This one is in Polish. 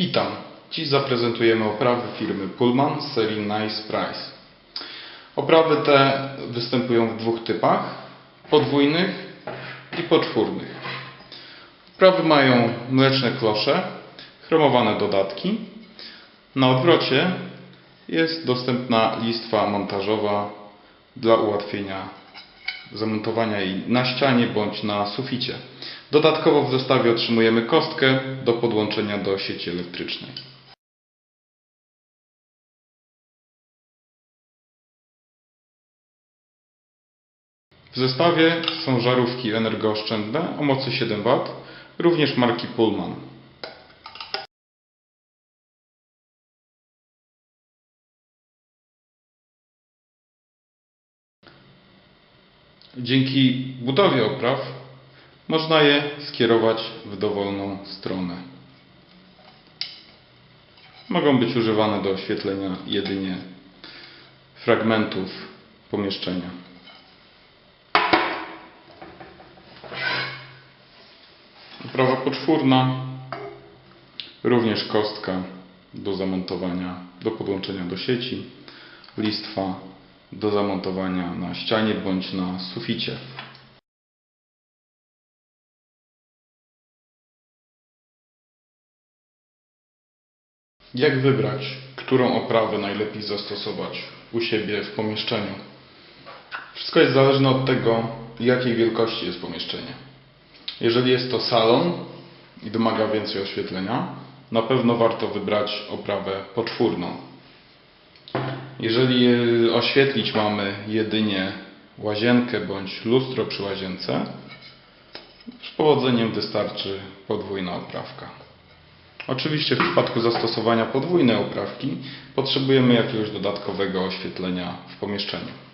Witam. Dziś zaprezentujemy oprawy firmy Pullman z serii Nice Price. Oprawy te występują w dwóch typach: podwójnych i poczwórnych. Oprawy mają mleczne klosze, chromowane dodatki. Na odwrocie jest dostępna listwa montażowa dla ułatwienia zamontowania jej na ścianie bądź na suficie. Dodatkowo w zestawie otrzymujemy kostkę do podłączenia do sieci elektrycznej. W zestawie są żarówki energooszczędne o mocy 7 W, również marki Pullman. Dzięki budowie opraw można je skierować w dowolną stronę. Mogą być używane do oświetlenia jedynie fragmentów pomieszczenia. Oprawa poczwórna, również kostka do zamontowania, do podłączenia do sieci, listwa do zamontowania na ścianie bądź na suficie. Jak wybrać, którą oprawę najlepiej zastosować u siebie w pomieszczeniu? Wszystko jest zależne od tego, jakiej wielkości jest pomieszczenie. Jeżeli jest to salon i wymaga więcej oświetlenia, na pewno warto wybrać oprawę poczwórną. Jeżeli y, oświetlić mamy jedynie łazienkę bądź lustro przy łazience, z powodzeniem wystarczy podwójna oprawka. Oczywiście w przypadku zastosowania podwójnej oprawki potrzebujemy jakiegoś dodatkowego oświetlenia w pomieszczeniu.